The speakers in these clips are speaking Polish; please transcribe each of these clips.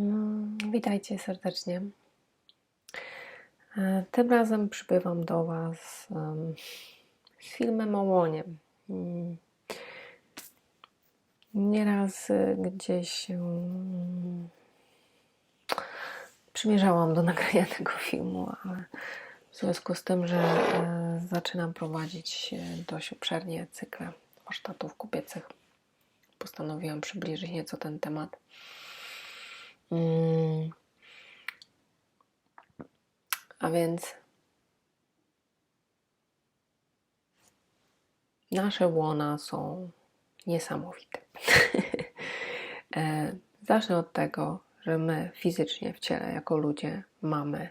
Mm, Witajcie serdecznie. E, Tym razem przybywam do Was z filmem o łonie. Mm, Nieraz e, gdzieś przymierzałam do nagrania tego filmu, ale w związku z tym, że e, zaczynam prowadzić dość obszernie cykle warsztatów kobiecych, postanowiłam przybliżyć nieco ten temat. Mm, A więc nasze łona są niesamowite. E, Zacznę od tego, że my fizycznie w ciele, jako ludzie, mamy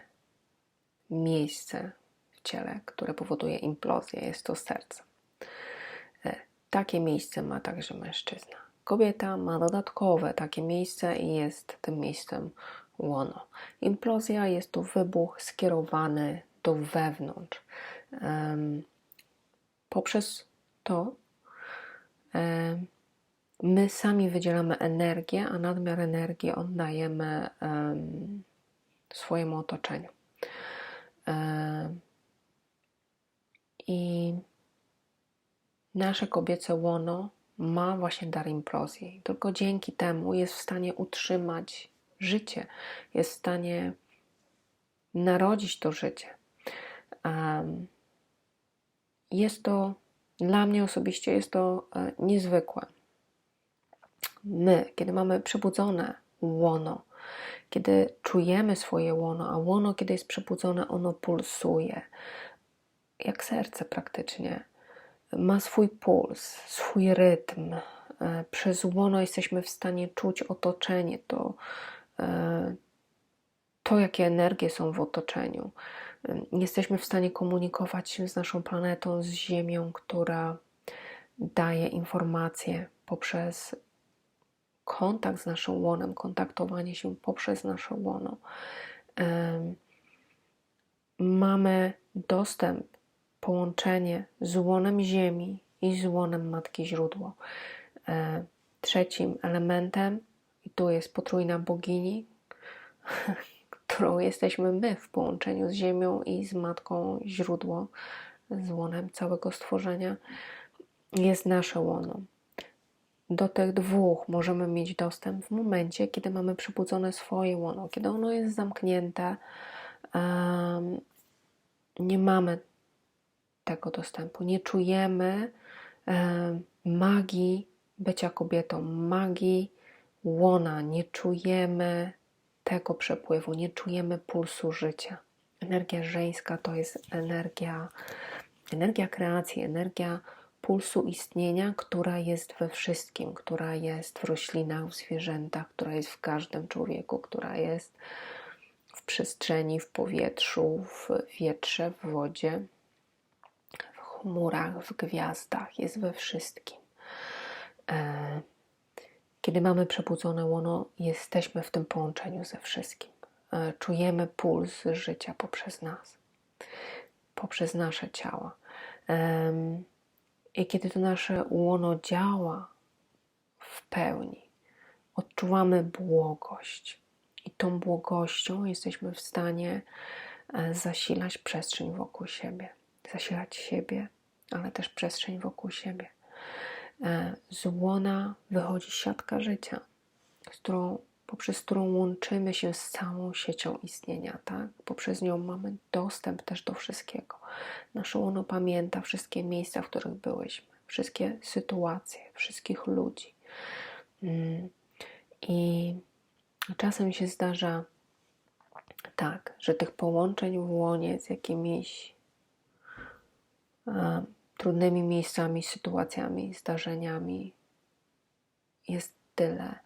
miejsce w ciele, które powoduje implozję. Jest to serce. E, Takie miejsce ma także mężczyzna. Kobieta ma dodatkowe takie miejsce i jest tym miejscem łono. Implozja jest to wybuch skierowany do wewnątrz. Poprzez to my sami wydzielamy energię, a nadmiar energii oddajemy em, swojemu otoczeniu. I nasze kobiece łono ma właśnie dar implozji. Tylko dzięki temu jest w stanie utrzymać życie, jest w stanie narodzić to życie. Jest to, dla mnie osobiście, jest to e, niezwykłe. My, kiedy mamy przebudzone łono, kiedy czujemy swoje łono, a łono, kiedy jest przebudzone, ono pulsuje, jak serce praktycznie. Ma swój puls, swój rytm. E, Przez łono jesteśmy w stanie czuć otoczenie, to, e, to jakie energie są w otoczeniu. E, Jesteśmy w stanie komunikować się z naszą planetą, z Ziemią, która daje informacje poprzez kontakt z naszą łonem, kontaktowanie się poprzez nasze łono. Mamy dostęp, połączenie z łonem Ziemi i z łonem Matki Źródło. E, Trzecim elementem, i tu jest potrójna bogini, którą jesteśmy my w połączeniu z Ziemią i z Matką Źródło, z łonem całego stworzenia, jest nasze łono. Do tych dwóch możemy mieć dostęp w momencie, kiedy mamy przebudzone swoje łono, kiedy ono jest zamknięte, em, nie mamy tego dostępu, nie czujemy em, magii bycia kobietą, magii łona, nie czujemy tego przepływu, nie czujemy pulsu życia. Energia żeńska to jest energia, energia kreacji, energia pulsu istnienia, która jest we wszystkim, która jest w roślinach, w zwierzętach, która jest w każdym człowieku, która jest w przestrzeni, w powietrzu, w wietrze, w wodzie, chmurach, w gwiazdach, jest we wszystkim. E, Kiedy mamy przebudzone łono, jesteśmy w tym połączeniu ze wszystkim. E, Czujemy puls życia poprzez nas, poprzez nasze ciała. Em, I kiedy to nasze łono działa w pełni, odczuwamy błogość. I tą błogością jesteśmy w stanie e, zasilać przestrzeń wokół siebie. Zasilać siebie, ale też przestrzeń wokół siebie. E, Z łona wychodzi siatka życia, którą, poprzez którą łączymy się z całą siecią istnienia. Tak? Poprzez nią mamy dostęp też do wszystkiego. Nasze łono pamięta wszystkie miejsca, w których byłyśmy, wszystkie sytuacje, wszystkich ludzi. Mm. I czasem się zdarza tak, że tych połączeń w łonie z jakimiś trudnymi miejscami, sytuacjami, zdarzeniami jest tyle,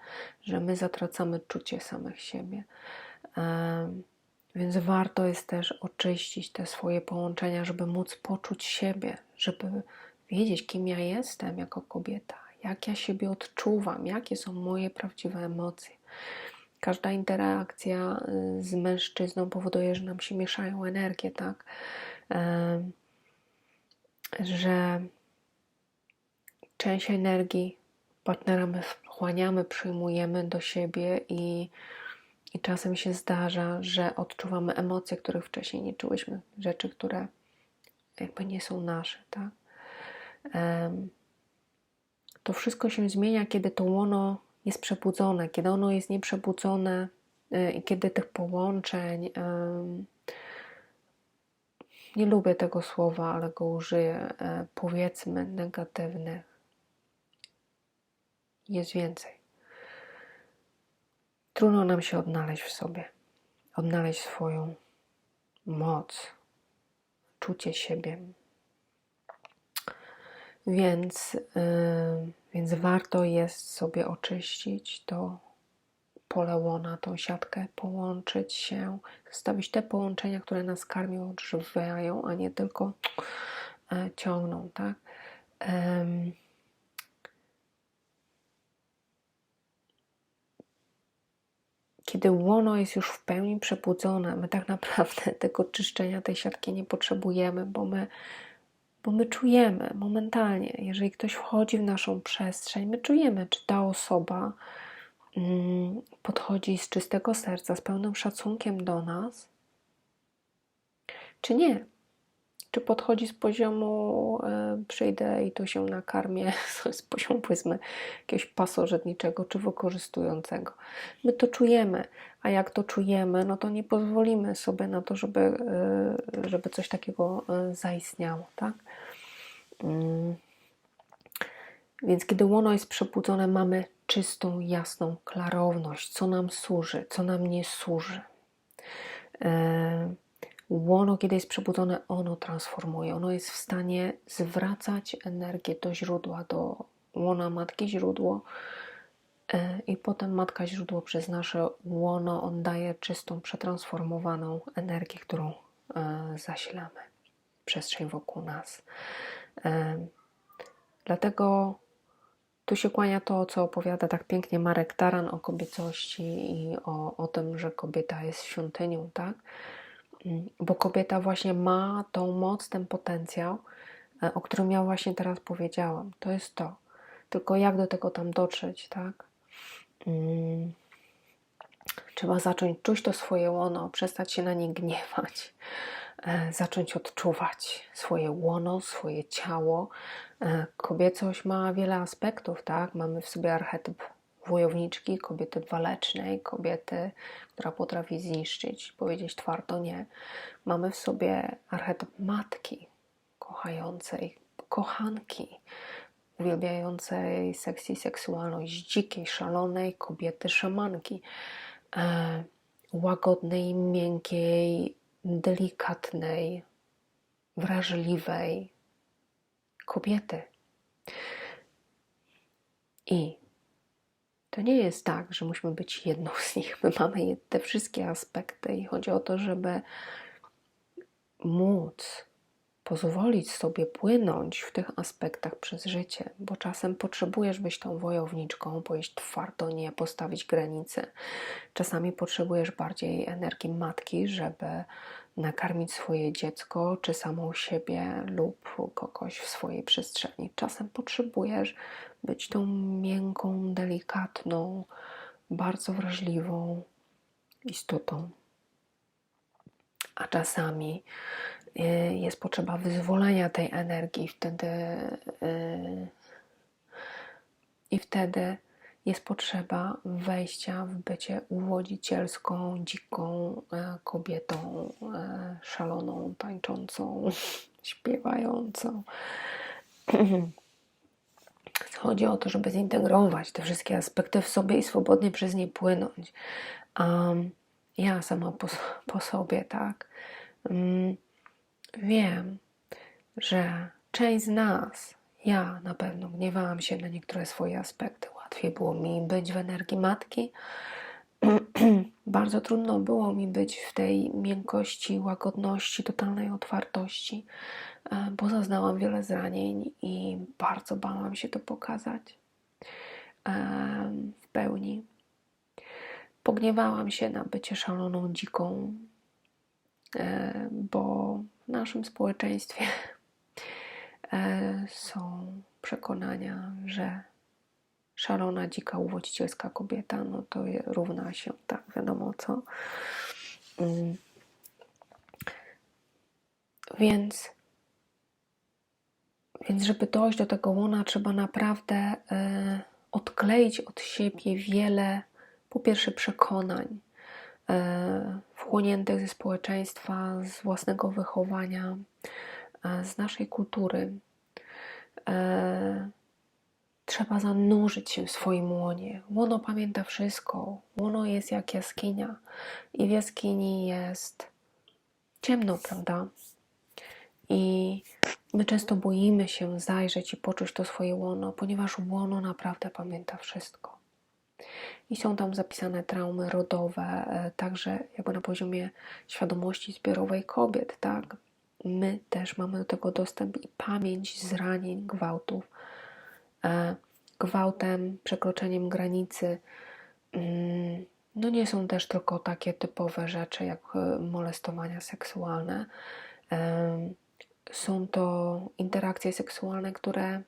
że my zatracamy czucie samych siebie. Więc warto jest też oczyścić te swoje połączenia, żeby móc poczuć siebie, żeby wiedzieć, kim ja jestem jako kobieta, jak ja siebie odczuwam, jakie są moje prawdziwe emocje. Każda interakcja y, z mężczyzną powoduje, że nam się mieszają energie, tak? Że część energii partnera my wchłaniamy, przyjmujemy do siebie i I czasem się zdarza, że odczuwamy emocje, których wcześniej nie czułyśmy, rzeczy, które jakby nie są nasze, tak? Em, to wszystko się zmienia, kiedy to łono jest przebudzone, kiedy ono jest nieprzebudzone y, i kiedy tych połączeń, em, nie lubię tego słowa, ale go użyję, e, powiedzmy negatywnych, jest więcej. Trudno nam się odnaleźć w sobie, odnaleźć swoją moc, czucie siebie. Więc, yy, więc warto jest sobie oczyścić to pole łona, tą siatkę, połączyć się, zostawić te połączenia, które nas karmią, odżywiają, a nie tylko e, ciągną, tak? Kiedy łono jest już w pełni przebudzone, my tak naprawdę tego czyszczenia tej siatki nie potrzebujemy, bo my, bo my czujemy momentalnie, jeżeli ktoś wchodzi w naszą przestrzeń, my czujemy, czy ta osoba podchodzi z czystego serca, z pełnym szacunkiem do nas, czy nie. Czy podchodzi z poziomu e, przyjdę i tu się nakarmię, z poziomu powiedzmy jakiegoś pasożytniczego czy wykorzystującego. My to czujemy, a jak to czujemy, no to nie pozwolimy sobie na to, żeby, e, żeby coś takiego e, zaistniało, tak? Mm. Więc kiedy łono jest przebudzone, mamy czystą, jasną klarowność, co nam służy, co nam nie służy. E, łono, kiedy jest przebudzone, ono transformuje. Ono jest w stanie zwracać energię do źródła, do łona matki źródło. E, I potem matka źródło przez nasze łono oddaje czystą, przetransformowaną energię, którą e, zasilamy przestrzeń wokół nas. Dlatego tu się kłania to, co opowiada tak pięknie Marek Taran o kobiecości i o, o tym, że kobieta jest świątynią, tak? Mm, bo kobieta właśnie ma tą moc, ten potencjał, e, o którym ja właśnie teraz powiedziałam. To jest to. Tylko jak do tego tam dotrzeć, tak? Hmm. Trzeba zacząć czuć to swoje łono, przestać się na nie gniewać, zacząć odczuwać swoje łono, swoje ciało. E, kobiecość ma wiele aspektów, tak? Mamy w sobie archetyp wojowniczki, kobiety walecznej, kobiety, która potrafi zniszczyć, powiedzieć twardo nie. Mamy w sobie archetyp matki, kochającej, kochanki, uwielbiającej seks i seksualność, dzikiej, szalonej kobiety, szamanki, e, łagodnej, miękkiej, delikatnej, wrażliwej kobiety. I to nie jest tak, że musimy być jedną z nich. My mamy te wszystkie aspekty i chodzi o to, żeby móc pozwolić sobie płynąć w tych aspektach przez życie, bo czasem potrzebujesz być tą wojowniczką, powiedzieć twardo nie, postawić granice. Czasami potrzebujesz bardziej energii matki, żeby nakarmić swoje dziecko, czy samą siebie lub kogoś w swojej przestrzeni. Czasem potrzebujesz być tą miękką, delikatną, bardzo wrażliwą istotą. A czasami jest potrzeba wyzwolenia tej energii, wtedy y, i wtedy jest potrzeba wejścia w bycie uwodzicielską, dziką e, kobietą, e, szaloną, tańczącą, śpiewającą. Chodzi o to, żeby zintegrować te wszystkie aspekty w sobie i swobodnie przez nie płynąć. Um, ja sama po, po sobie, tak, um, wiem, że część z nas, ja na pewno gniewałam się na niektóre swoje aspekty. Łatwiej było mi być w energii matki. Bardzo trudno było mi być w tej miękkości, łagodności, totalnej otwartości. E, bo zaznałam wiele zranień i bardzo bałam się to pokazać e, w pełni. Pogniewałam się na bycie szaloną, dziką, e, bo w naszym społeczeństwie są przekonania, że szalona, dzika, uwodzicielska kobieta, no to równa się, tak, wiadomo co. Mm. Więc, więc żeby dojść do tego łona, trzeba naprawdę e, odkleić od siebie wiele, po pierwsze, przekonań e, wchłoniętych ze społeczeństwa, z własnego wychowania, e, z naszej kultury. E, trzeba zanurzyć się w swoim łonie. Łono pamięta wszystko. Łono jest jak jaskinia i w jaskini jest ciemno, prawda? I my często boimy się zajrzeć i poczuć to swoje łono, ponieważ łono naprawdę pamięta wszystko. I są tam zapisane traumy rodowe, e, także jakby na poziomie świadomości zbiorowej kobiet, tak? My też mamy do tego dostęp i pamięć zranień, gwałtów, e, gwałtem, przekroczeniem granicy. Mm, No nie są też tylko takie typowe rzeczy jak e, molestowania seksualne. Są to interakcje seksualne, które,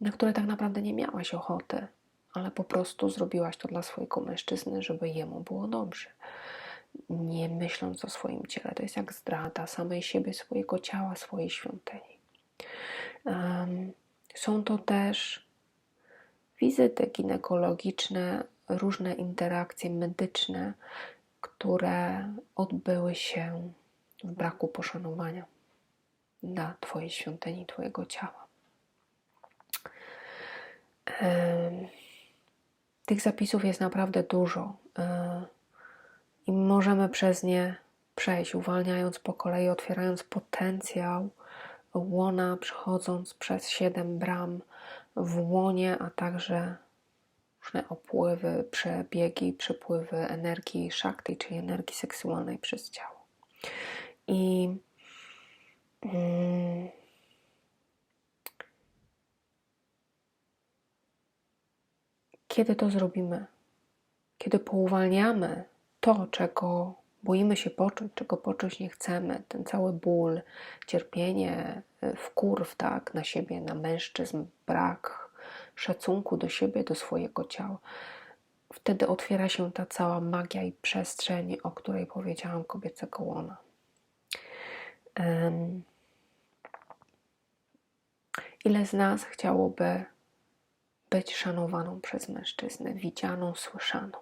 na które tak naprawdę nie miałaś ochoty, ale po prostu zrobiłaś to dla swojego mężczyzny, żeby jemu było dobrze. Nie myśląc o swoim ciele. To jest jak zdrada samej siebie, swojego ciała, swojej świątyni. Em, Są to też wizyty ginekologiczne, różne interakcje medyczne, które odbyły się w braku poszanowania dla Twojej świątyni, Twojego ciała. Em, Tych zapisów jest naprawdę dużo e, i możemy przez nie przejść, uwalniając po kolei, otwierając potencjał łona, przechodząc przez siedem bram w łonie, a także różne opływy, przebiegi, przepływy energii shakti, czyli energii seksualnej przez ciało. I mm, kiedy to zrobimy? Kiedy pouwalniamy to, czego boimy się poczuć, czego poczuć nie chcemy, ten cały ból, cierpienie, y, wkurw tak, na siebie, na mężczyzn, brak szacunku do siebie, do swojego ciała, wtedy otwiera się ta cała magia i przestrzeń, o której powiedziałam, kobiecego łona. Em, Ile z nas chciałoby być szanowaną przez mężczyznę, widzianą, słyszaną?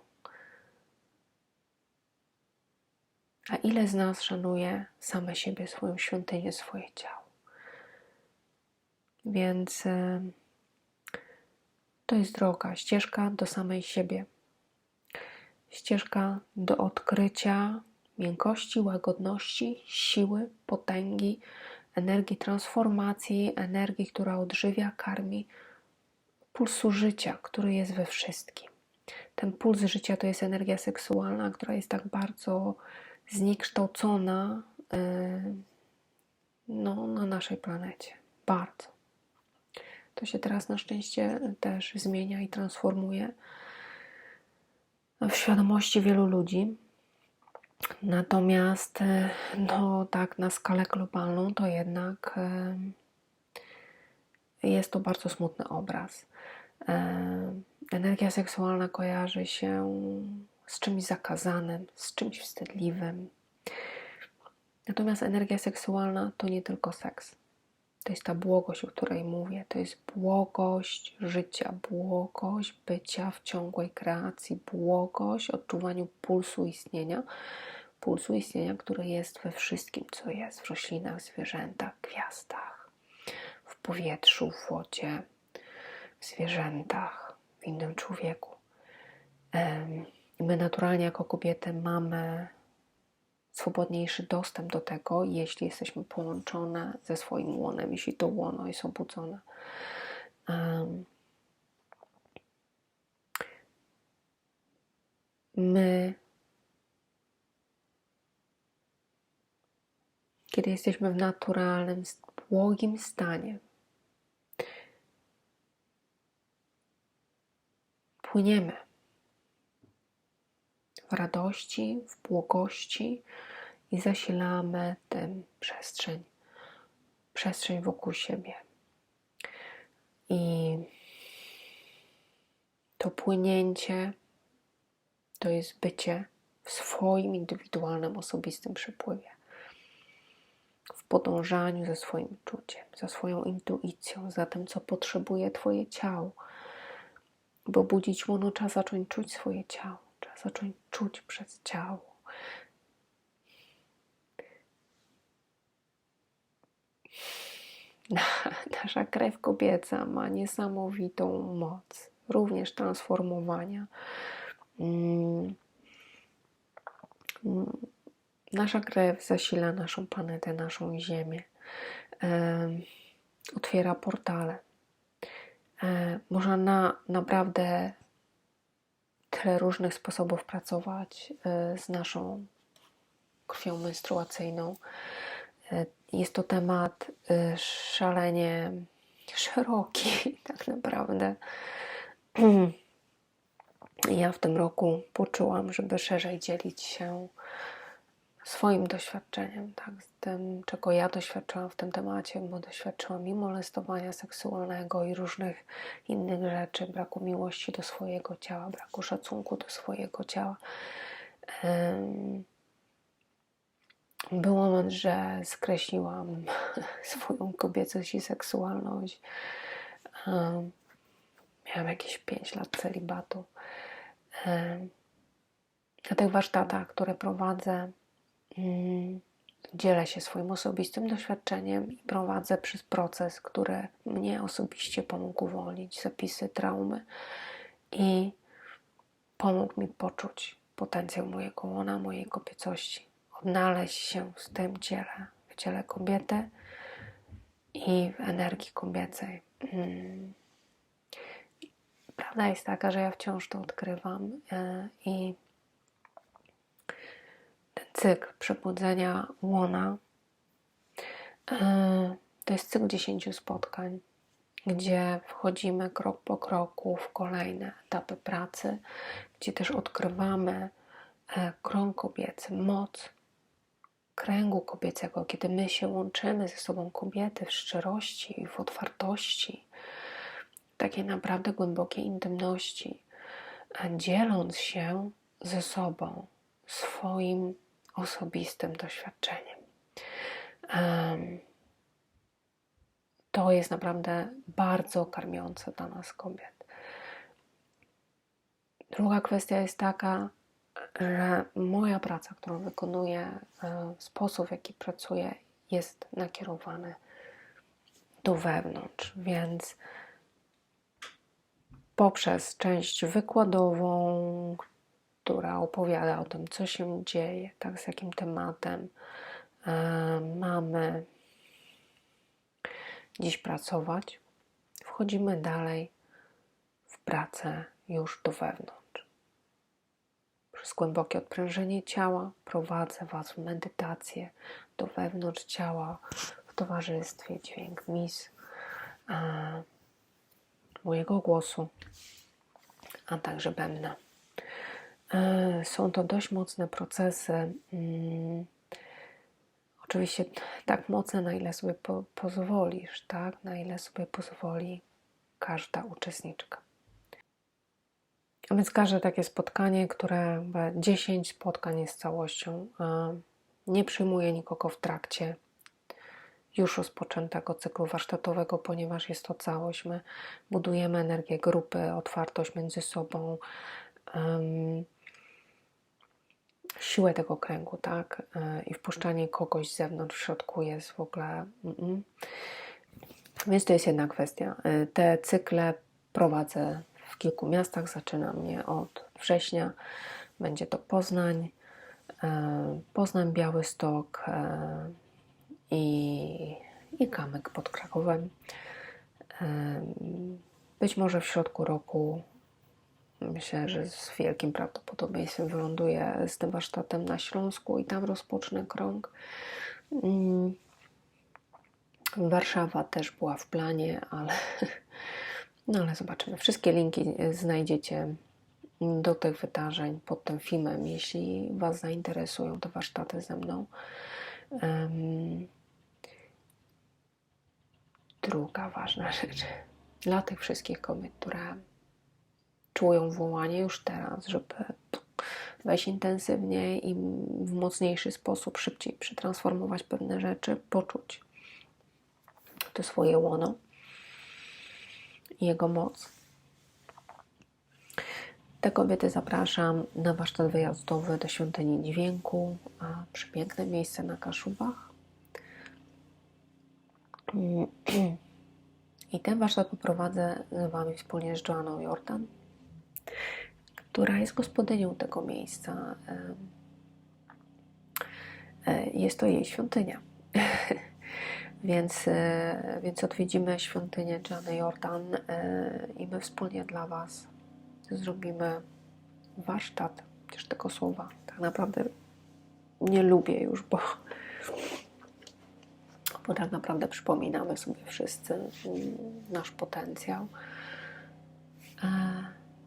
A ile z nas szanuje same siebie, swoją świątynię, swoje ciało? Więc em, to jest droga, ścieżka do samej siebie. Ścieżka do odkrycia miękkości, łagodności, siły, potęgi, energii transformacji, energii, która odżywia, karmi, pulsu życia, który jest we wszystkim. Ten puls życia to jest energia seksualna, która jest tak bardzo zniekształcona yy, no, na naszej planecie. Bardzo. To się teraz na szczęście też zmienia i transformuje w świadomości wielu ludzi. Natomiast, e, no tak, na skalę globalną to jednak e, jest to bardzo smutny obraz. E, Energia seksualna kojarzy się z czymś zakazanym, z czymś wstydliwym. Natomiast energia seksualna to nie tylko seks. To jest ta błogość, o której mówię. To jest błogość życia, błogość bycia w ciągłej kreacji, błogość odczuwaniu pulsu istnienia. Pulsu istnienia, który jest we wszystkim, co jest w roślinach, zwierzętach, gwiazdach, w powietrzu, w wodzie, w zwierzętach, w innym człowieku. My naturalnie jako kobiety mamy swobodniejszy dostęp do tego, jeśli jesteśmy połączone ze swoim łonem, jeśli to łono jest obudzone. My, kiedy jesteśmy w naturalnym, błogim stanie, płyniemy w radości, w błogości i zasilamy tę przestrzeń, przestrzeń wokół siebie. I to płynięcie to jest bycie w swoim indywidualnym, osobistym przepływie. W podążaniu za swoim czuciem, za swoją intuicją, za tym, co potrzebuje Twoje ciało. Bo budzić łono trzeba zacząć czuć swoje ciało, trzeba zacząć czuć przez ciało. Nasza krew kobieca ma niesamowitą moc, również transformowania. Mm. Nasza krew zasila naszą planetę, naszą Ziemię, otwiera portale. E, można na naprawdę tyle różnych sposobów pracować e, z naszą krwią menstruacyjną. E, jest to temat szalenie szeroki, tak naprawdę. Ja w tym roku poczułam, żeby szerzej dzielić się swoim doświadczeniem, tak, z tym, czego ja doświadczyłam w tym temacie, bo doświadczyłam i molestowania seksualnego, i różnych innych rzeczy, braku miłości do swojego ciała, braku szacunku do swojego ciała. Był moment, że skreśliłam swoją kobiecość i seksualność. Miałam jakieś 5 lat celibatu. Na tych warsztatach, które prowadzę, dzielę się swoim osobistym doświadczeniem i prowadzę przez proces, który mnie osobiście pomógł uwolnić zapisy traumy i pomógł mi poczuć potencjał mojego łona, mojej kobiecości, odnaleźć się w tym ciele, w ciele kobiety i w energii kobiecej. Mm. Prawda jest taka, że ja wciąż to odkrywam e, i cykl przebudzenia łona. E, to jest cykl dziesięciu spotkań, gdzie wchodzimy krok po kroku w kolejne etapy pracy, gdzie też odkrywamy e, krąg kobiecy, moc kręgu kobiecego, kiedy my się łączymy ze sobą kobiety w szczerości, w otwartości, takiej naprawdę głębokiej intymności, dzieląc się ze sobą swoim osobistym doświadczeniem. To jest naprawdę bardzo karmiące dla nas kobiet. Druga kwestia jest taka, że moja praca, którą wykonuję, e, sposób w jaki pracuję, jest nakierowany do wewnątrz, więc poprzez część wykładową, która opowiada o tym, co się dzieje, tak, z jakim tematem e, mamy dziś pracować, wchodzimy dalej w pracę już do wewnątrz. Przez głębokie odprężenie ciała prowadzę Was w medytację do wewnątrz ciała w towarzystwie dźwięk mis. E, mojego głosu, a także bębna. E, są to dość mocne procesy. Mm, oczywiście tak mocne, na ile sobie po pozwolisz, tak? Na ile sobie pozwoli każda uczestniczka. A więc każde takie spotkanie, które 10 spotkań jest całością, nie przyjmuje nikogo w trakcie już rozpoczętego cyklu warsztatowego, ponieważ jest to całość. My budujemy energię grupy, otwartość między sobą, um, siłę tego kręgu, tak? E, I wpuszczanie kogoś z zewnątrz w środku jest w ogóle. Mm-mm. Więc to jest jedna kwestia. E, te cykle prowadzę w kilku miastach. Zaczynam je od września. Będzie to Poznań, e, Poznań, Białystok, i, i kamyk pod Krakowem. Być może w środku roku, myślę, że z wielkim prawdopodobieństwem wyląduję z tym warsztatem na Śląsku i tam rozpocznę krąg. Mm, Warszawa też była w planie, ale, no ale zobaczymy. Wszystkie linki znajdziecie do tych wydarzeń pod tym filmem, jeśli Was zainteresują te warsztaty ze mną. Druga ważna rzecz dla tych wszystkich kobiet, które czują wołanie już teraz, żeby wejść intensywniej i w mocniejszy sposób, szybciej przetransformować pewne rzeczy, poczuć to swoje łono i jego moc. Te kobiety zapraszam na warsztat wyjazdowy do świątyni dźwięku, a przepiękne miejsce na Kaszubach. I ten warsztat poprowadzę z Wami wspólnie z Joanną Jordan, która jest gospodynią tego miejsca. E, Jest to jej świątynia. więc, e, więc odwiedzimy świątynię Joanny Jordan e, i my wspólnie dla Was zrobimy warsztat, też tego słowa tak naprawdę nie lubię już, bo, bo tak naprawdę przypominamy sobie wszyscy mm, nasz potencjał.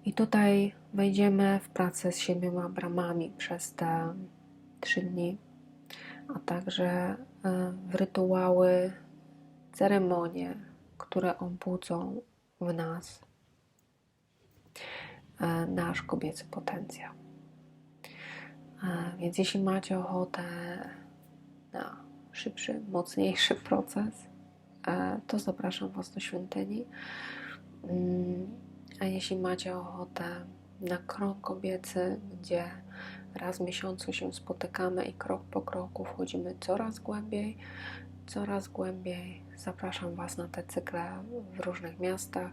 I tutaj wejdziemy w pracę z siedmioma bramami przez te trzy dni, a także e, w rytuały, ceremonie, które obudzą w nas e, nasz kobiecy potencjał. E, Więc jeśli macie ochotę na szybszy, mocniejszy proces, to zapraszam Was do świątyni. A jeśli macie ochotę na krąg kobiecy, gdzie raz w miesiącu się spotykamy i krok po kroku wchodzimy coraz głębiej, coraz głębiej, zapraszam Was na te cykle w różnych miastach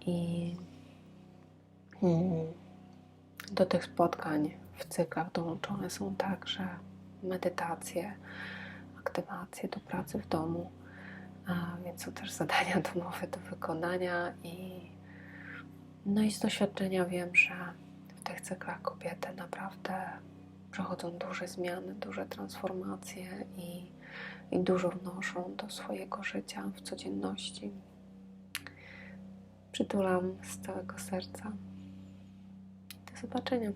i mm, do tych spotkań w cyklach dołączone są także medytacje, aktywacje do pracy w domu, więc są też zadania domowe do wykonania i no i z doświadczenia wiem, że w tych cyklach kobiety naprawdę przechodzą duże zmiany, duże transformacje i, i dużo wnoszą do swojego życia w codzienności. Przytulam z całego serca. Do zobaczenia.